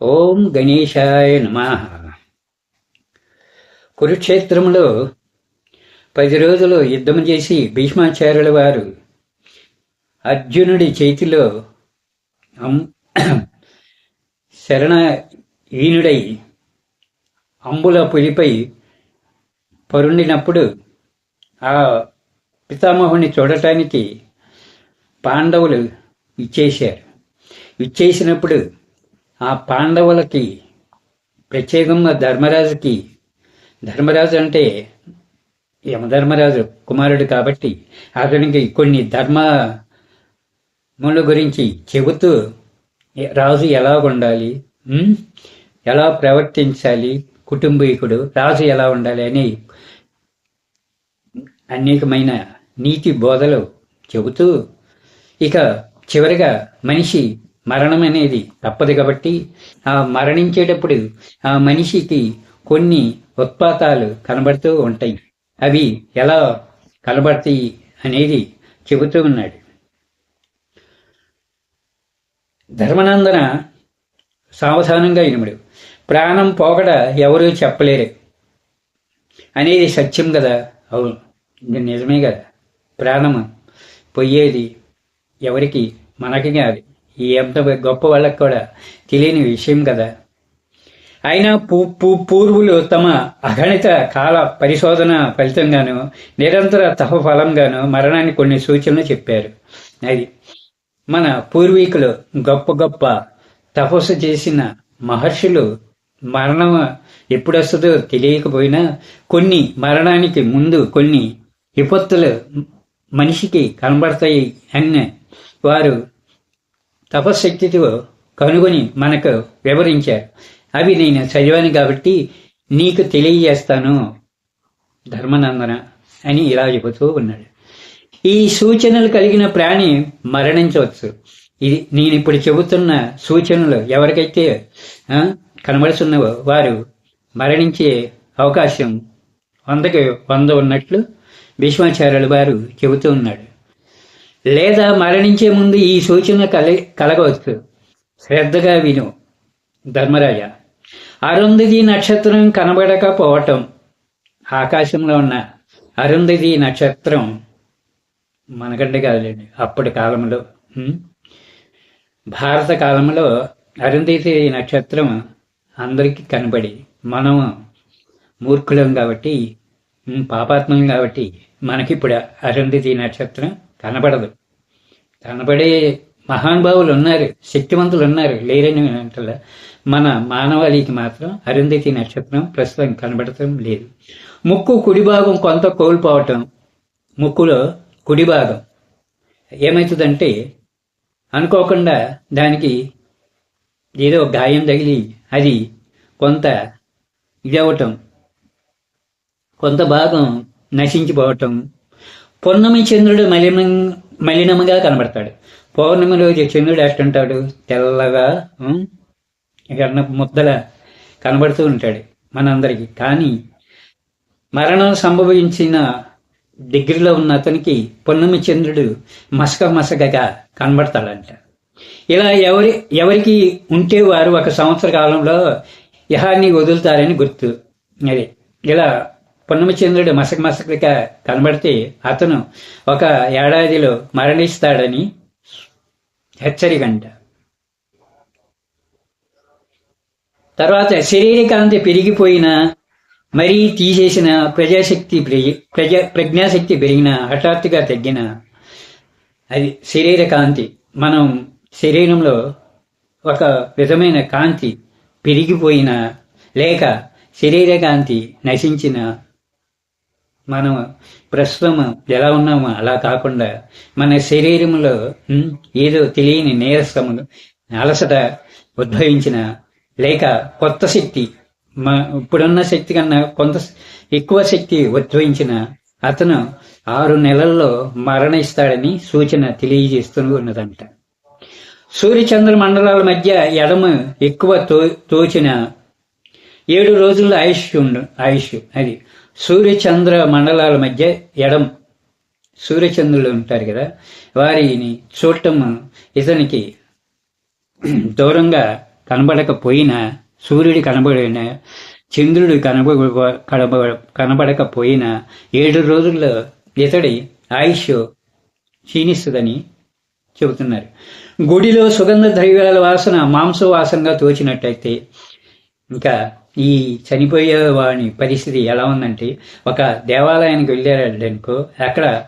ఓం గణేశాయ నమ. కురుక్షేత్రంలో పది రోజులు యుద్ధం చేసి భీష్మాచార్యుల వారు అర్జునుడి చేతిలో అం- శరణ ఈనుడై అంబుల పులిపై పరుండినప్పుడు ఆ పితామహుని చూడటానికి పాండవులు ఇచ్చేశారు ఇచ్చేసినప్పుడు ఆ పాండవులకి ప్రత్యేకంగా ధర్మరాజుకి ధర్మరాజు అంటే యమధర్మరాజు కుమారుడు కాబట్టి అతనికి కొన్ని ధర్మముల గురించి చెబుతూ రాజు ఎలా ఉండాలి? ఎలా ప్రవర్తించాలి? కుటుంబీకుడు రాజు ఎలా ఉండాలి అని అనేకమైన నీతి బోధలు చెబుతూ ఇక చివరిగా మనిషి మరణం అనేది తప్పదు కాబట్టి ఆ మరణించేటప్పుడు ఆ మనిషికి కొన్ని ఉత్పాతాలు కనబడుతూ ఉంటాయి. అవి ఎలా కనబడతాయి అనేది చెబుతూ ఉన్నాడు. ధర్మనందన సావధానంగా ఇనుముడు ప్రాణం పోగడ ఎవరూ చెప్పలేరు. అనేది సత్యం కదా? అవును. ఇది నిజమే కదా. ప్రాణము పోయేది ఎవరికి? మనకి కాదు. ఈ ఎంత గొప్ప వాళ్ళకు కూడా తెలియని విషయం కదా. అయినా పూ పూ పూర్వులు తమ అగణిత కాల పరిశోధన ఫలితంగాను నిరంతర తప ఫలంగాను మరణాన్ని కొన్ని సూచనలు చెప్పారు. అది మన పూర్వీకులు గొప్ప గొప్ప తపస్సు చేసిన మహర్షులు మరణం ఎప్పుడొస్తుందో తెలియకపోయినా కొన్ని మరణానికి ముందు కొన్ని విపత్తులు మనిషికి కనబడతాయి అని వారు తపశక్తితో కనుగొని మనకు వివరించారు. అవి నేను చదివాను కాబట్టి నీకు తెలియజేస్తాను. ధర్మనందన అని ఇలా చెబుతూ ఉన్నాడు. ఈ సూచనలు కలిగిన ప్రాణి మరణించవచ్చు. ఇది నేను ఇప్పుడు చెబుతున్న సూచనలు ఎవరికైతే కనబడుతున్నవో వారు మరణించే అవకాశం వందకి వంద ఉన్నట్లు భీష్మాచార్యుల వారు చెబుతూ ఉన్నాడు. లేదా మరణించే ముందు ఈ సూచన కలి కలగవచ్చు. శ్రద్ధగా విను ధర్మరాజ. అరుంధతి నక్షత్రం కనబడకపోవటం ఆకాశంలో ఉన్న అరుంధతి నక్షత్రం మనకంటే కాదులేండి అప్పటి కాలంలో భారత కాలంలో అరుంధతి నక్షత్రం అందరికీ కనబడి మనం మూర్ఖులం కాబట్టి పాపాత్మం కాబట్టి మనకిప్పుడు అరుంధతి నక్షత్రం కనబడదు. కనబడే మహానుభావులు ఉన్నారు శక్తివంతులు ఉన్నారు లేరని అంటలా. మన మానవాళికి మాత్రం అరుంధతి నక్షత్రం ప్రస్తుతం కనబడటం లేదు. ముక్కు కుడి భాగం కొంత కోల్పోవటం ముక్కులో కుడి భాగం ఏమవుతుందంటే అనుకోకుండా దానికి ఏదో గాయం తగిలి అది కొంత ఇదవటం కొంత భాగం నశించిపోవటం పౌర్ణమి చంద్రుడు మలినం మలినముగా కనబడతాడు. పౌర్ణమి రోజు చంద్రుడు ఎట్టుంటాడు తెల్లగా ఉం, ముద్దల కనబడుతూ ఉంటాడు మనందరికీ. కానీ మరణం సంభవించిన దగ్గరలో ఉన్న అతనికి పొన్నమి చంద్రుడు మసక మసకగా కనబడతాడంట. ఇలా ఎవరి ఎవరికి ఉంటే వారు ఒక సంవత్సర కాలంలో ఇహాన్ని వదులుతారని గుర్తు. అదే ఇలా పున్నమచంద్రుడు మసక మసకగా కనబడితే అతను ఒక ఏడాదిలో మరణిస్తాడని హెచ్చరికంట. తర్వాత శరీరకాంతి పెరిగిపోయిన మరీ తీసేసిన ప్రజాశక్తి ప్రజా ప్రజ్ఞాశక్తి పెరిగిన హఠాత్తుగా తగ్గిన అది శరీర కాంతి మనం శరీరంలో ఒక విధమైన కాంతి పెరిగిపోయిన లేక శరీర కాంతి నశించిన మనం ప్రస్తుతం ఎలా ఉన్నామో అలా కాకుండా మన శరీరంలో ఏదో తెలియని నీరసములు అలసట ఉద్భవించిన లేక కొత్త శక్తి మా ఇప్పుడున్న శక్తి కన్నా కొంత ఎక్కువ శక్తి ఉద్భవించిన అతను ఆరు నెలల్లో మరణిస్తాడని సూచన తెలియజేస్తూ ఉన్నదంట. సూర్యచంద్ర మండలాల మధ్య ఎడమ ఎక్కువ తో తోచిన ఏడు రోజుల ఆయుష్ ఉండు ఆయుష్ అది సూర్యచంద్ర మండలాల మధ్య ఎడం సూర్యచంద్రులు ఉంటారు కదా వారిని చూడటం ఇతనికి దూరంగా కనబడకపోయినా సూర్యుడు కనబడిన చంద్రుడు కనబ కనబ కనబడకపోయినా ఏడు రోజుల్లో ఇతడి ఆయుష్ క్షీణిస్తుందని చెబుతున్నారు. గుడిలో సుగంధ ద్రవ్యాల వాసన మాంస వాసనగా తోచినట్టయితే ఇంకా ఈ చనిపోయే వాని పరిస్థితి ఎలా ఉందంటే ఒక దేవాలయానికి వెళ్ళారనుకో అక్కడ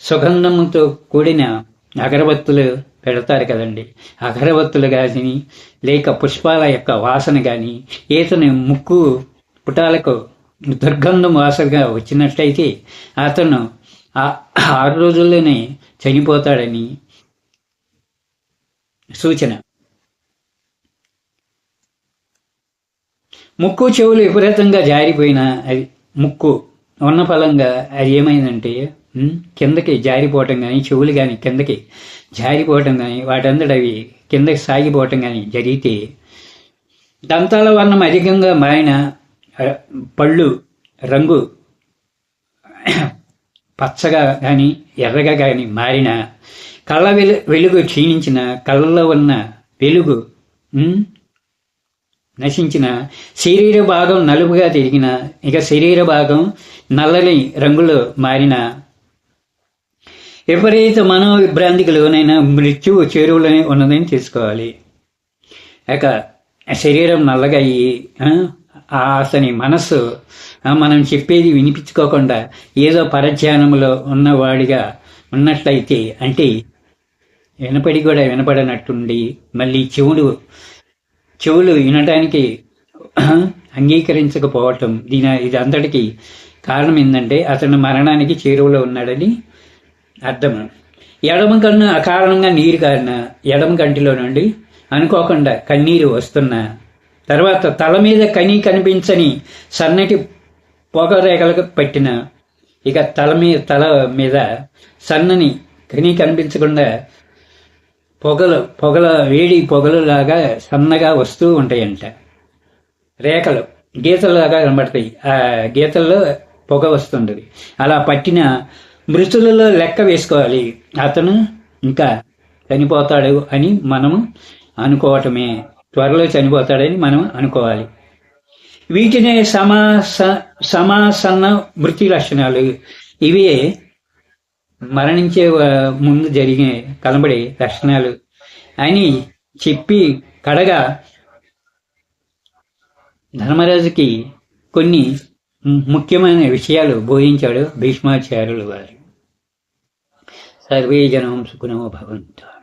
సుగంధంతో కూడిన అగరబత్తులు పెడతారు కదండి. అగరబత్తులు కానీ లేక పుష్పాల యొక్క వాసన కానీ ఈతని ముక్కు పుటాలకు దుర్గంధం వాసనగా వచ్చినట్లయితే అతను ఆ ఆరు రోజుల్లోనే చనిపోతాడని సూచన. ముక్కు చెవులు విపరీతంగా జారిపోయిన అది ముక్కు ఉన్న ఫలంగా అది ఏమైందంటే కిందకి జారిపోవటం కానీ చెవులు కానీ కిందకి జారిపోవటం కానీ వాటంతట అవి కిందకి సాగిపోవటం కానీ జరిగితే దంతాల వర్ణం అధికంగా మారిన పళ్ళు రంగు పచ్చగా కానీ ఎర్రగా కానీ మారిన కళ్ళ వెలు వెలుగు క్షీణించిన కళ్ళలో ఉన్న వెలుగు నశించిన శరీర భాగం నలుపుగా తిరిగిన ఇక శరీర భాగం నల్లని రంగులో మారిన. విపరీత మనోవిభ్రాంతికి లోనైన మృత్యువు చేరువలోనే ఉన్నదని తెలుసుకోవాలి. ఇక శరీరం నల్లగా అయ్యి ఆ, అతని మనస్సు మనం చెప్పేది వినిపించుకోకుండా ఏదో పరధ్యానంలో ఉన్నవాడిగా ఉన్నట్లయితే అంటే వినపడి కూడా వినపడనట్టుండి మళ్ళీ చెవులు చెవులు వినడానికి అంగీకరించకపోవటం. దీని ఇది అంతటికి కారణం ఏంటంటే అతను మరణానికి చేరువలో ఉన్నాడని అర్థం. ఎడమ కన్ను అకారణంగా నీరు కారిన ఎడమ కంటిలో నుండి అనుకోకుండా కన్నీరు వస్తున్న తర్వాత తల మీద కని కనిపించని సన్నటి పొగ రేఖలకు పట్టిన ఇక తల మీద తల మీద సన్నని కని కనిపించకుండా పొగలు పొగల వేడి పొగలు లాగా సన్నగా వస్తూ ఉంటాయంట. రేఖలు గీతలాగా కనబడతాయి. ఆ గీతల్లో పొగ వస్తుంటుంది అలా పట్టిన మృతులలో లెక్క వేసుకోవాలి. అతను ఇంకా చనిపోతాడు అని మనము అనుకోవటమే. త్వరలో చనిపోతాడని మనం అనుకోవాలి. వీటినే సమాస సమాసన్న మృతి లక్షణాలు. ఇవే మరణించే ముందు జరిగే కనబడే లక్షణాలు. అని చెప్పి కడగా ధర్మరాజుకి కొన్ని ముఖ్యమైన విషయాలు బోధించాడు భీష్మాచార్యులు వారు. సర్వే జనం సుఖనో భవంతు.